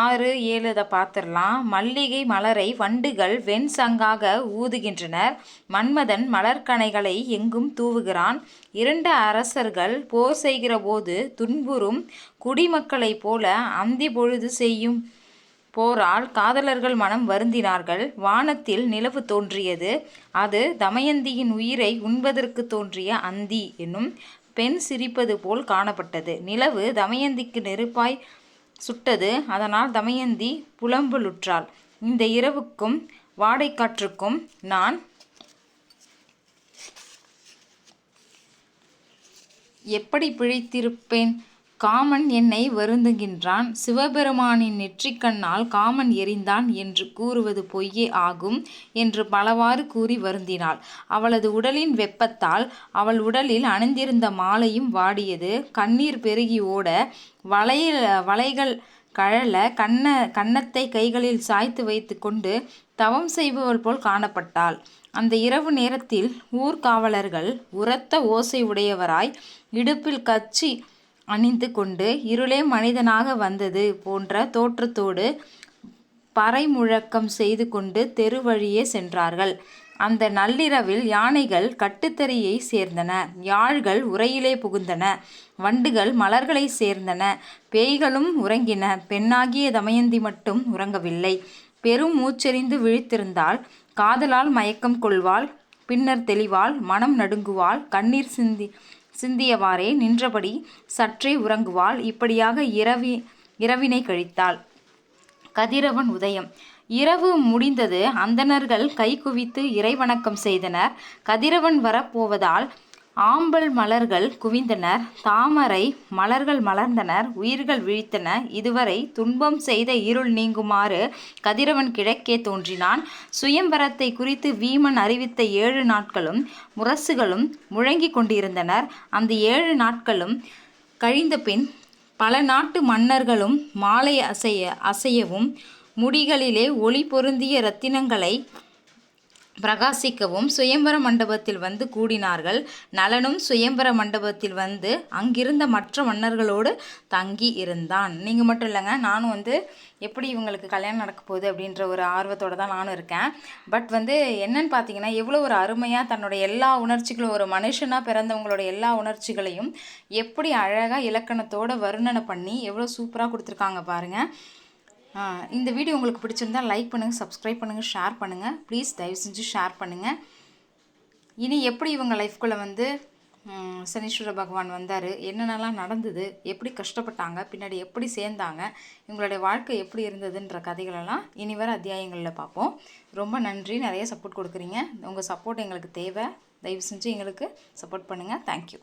ஆறு ஏழு இதை பார்த்துடலாம். மல்லிகை மலரை வண்டுகள் வெண் சங்காக ஊதுகின்றனர். மன்மதன் மலர்கனைகளை எங்கும் தூவுகிறான். இரண்டு அரசர்கள் போர் செய்கிற போது துன்புறும் குடிமக்களைப் போல அந்தி பொழுது செய்யும் போரால் காதலர்கள் மனம் வருந்தினார்கள். வானத்தில் நிலவு தோன்றியது. அது தமயந்தியின் உயிரை உண்பதற்கு தோன்றிய அந்தி என்னும் பெண் சிரிப்பது போல் காணப்பட்டது. நிலவு தமயந்திக்கு நெருப்பாய் சுட்டது. அதனால் தமயந்தி புலம்பலுற்றாள். இந்த இரவுக்கும் வாடைக்காற்றுக்கும் நான் எப்படி பிழைத்திருப்பேன்? காமன் என்னை வருந்துகின்றான். சிவபெருமானின் நெற்றிக்கண்ணால் காமன் எரிந்தான் என்று கூறுவது பொய்யே ஆகும் என்று பலவாறு கூறி வருந்தினாள். அவளது உடலின் வெப்பத்தால் அவள் உடலில் அணிந்திருந்த மாலையும் வாடியது. கண்ணீர் பெருகி ஓட வளையல் வலைகள் கழல கண்ண கன்னத்தை கைகளில் சாய்த்து வைத்து கொண்டு தவம் செய்பவள் போல் காணப்பட்டாள். அந்த இரவு நேரத்தில் ஊர்காவலர்கள் உரத்த ஓசை உடையவராய் இடுப்பில் கச்சி அணிந்து கொண்டு இருளே மனிதனாக வந்தது போன்ற தோற்றத்தோடு பறை முழக்கம் செய்து கொண்டு தெரு வழியே சென்றார்கள். அந்த நள்ளிரவில் யானைகள் கட்டுத்தறியை சேர்ந்தன. யாழ்கள் உரையிலே புகுந்தன. வண்டுகள் மலர்களை சேர்ந்தன. பேய்களும் உறங்கின. பெண்ணாகிய தமயந்தி மட்டும் உறங்கவில்லை. பெரும் மூச்செறிந்து விழித்திருந்தால் காதலால் மயக்கம் கொள்வாள். பின்னர் தெளிவாள். மனம் நடுங்குவாள். கண்ணீர் சிந்தி சிந்தியவாறே நின்றபடி சற்றே உறங்குவாள். இப்படியாக இரவி இரவினை கழித்தாள். கதிரவன் உதயம். இரவு முடிந்தது அந்தணர்கள் கை குவித்து இறைவணக்கம் செய்தனர். கதிரவன் வரப்போவதால் ஆம்பல் மலர்கள் குவிந்தனர் தாமரை மலர்கள் மலர்ந்தனர் உயிர்கள் விழித்தன. இதுவரை துன்பம் செய்த இருள் நீங்குமாறு கதிரவன் கிழக்கே தோன்றினான். சுயம்பரத்தை குறித்து வீமன் அறிவித்த ஏழு நாட்களும் முரசுகளும் முழங்கி கொண்டிருந்தனர். அந்த ஏழு நாட்களும் கழிந்த பின் பல நாட்டு மன்னர்களும் மாலை அசைய அசையவும் முடிகளிலே ஒளி பொருந்திய இரத்தினங்களை பிரகாசிக்கவும் சுயம்பர மண்டபத்தில் வந்து கூடினார்கள். நலனும் சுயம்பர மண்டபத்தில் வந்து அங்கிருந்த மற்ற மன்னர்களோடு தங்கி இருந்தான். நீங்கள் மட்டும் இல்லைங்க நானும் வந்து எப்படி இவங்களுக்கு கல்யாணம் நடக்க போகுது அப்படின்ற ஒரு ஆர்வத்தோடு தான் நானும் இருக்கேன். பட் வந்து என்னன்னு பார்த்தீங்கன்னா எவ்வளோ ஒரு அருமையாக தன்னுடைய எல்லா உணர்ச்சிகளும் ஒரு மனுஷனாக பிறந்தவங்களோட எல்லா உணர்ச்சிகளையும் எப்படி அழகாக இலக்கணத்தோட வர்ணனை பண்ணி எவ்வளோ சூப்பராக கொடுத்துருக்காங்க பாருங்கள் இந்த வீடியோ உங்களுக்கு பிடிச்சிருந்தால் லைக் பண்ணுங்கள் சப்ஸ்கிரைப் பண்ணுங்கள் ஷேர் பண்ணுங்கள் ப்ளீஸ் தயவு செஞ்சு ஷேர் பண்ணுங்கள் இனி எப்படி இவங்க லைஃப்குள்ளே வந்து சனீஸ்வர பகவான் வந்தார் என்னென்னலாம் நடந்தது எப்படி கஷ்டப்பட்டாங்க பின்னாடி எப்படி சேர்ந்தாங்க இவங்களுடைய வாழ்க்கை எப்படி இருந்ததுன்ற கதைகளெல்லாம் இனி வர அத்தியாயங்களில் பார்ப்போம். ரொம்ப நன்றி நிறைய சப்போர்ட் கொடுக்குறீங்க. உங்கள் சப்போர்ட் எங்களுக்கு தேவை. தயவு செஞ்சு எங்களுக்கு சப்போர்ட் பண்ணுங்கள் தேங்க்யூ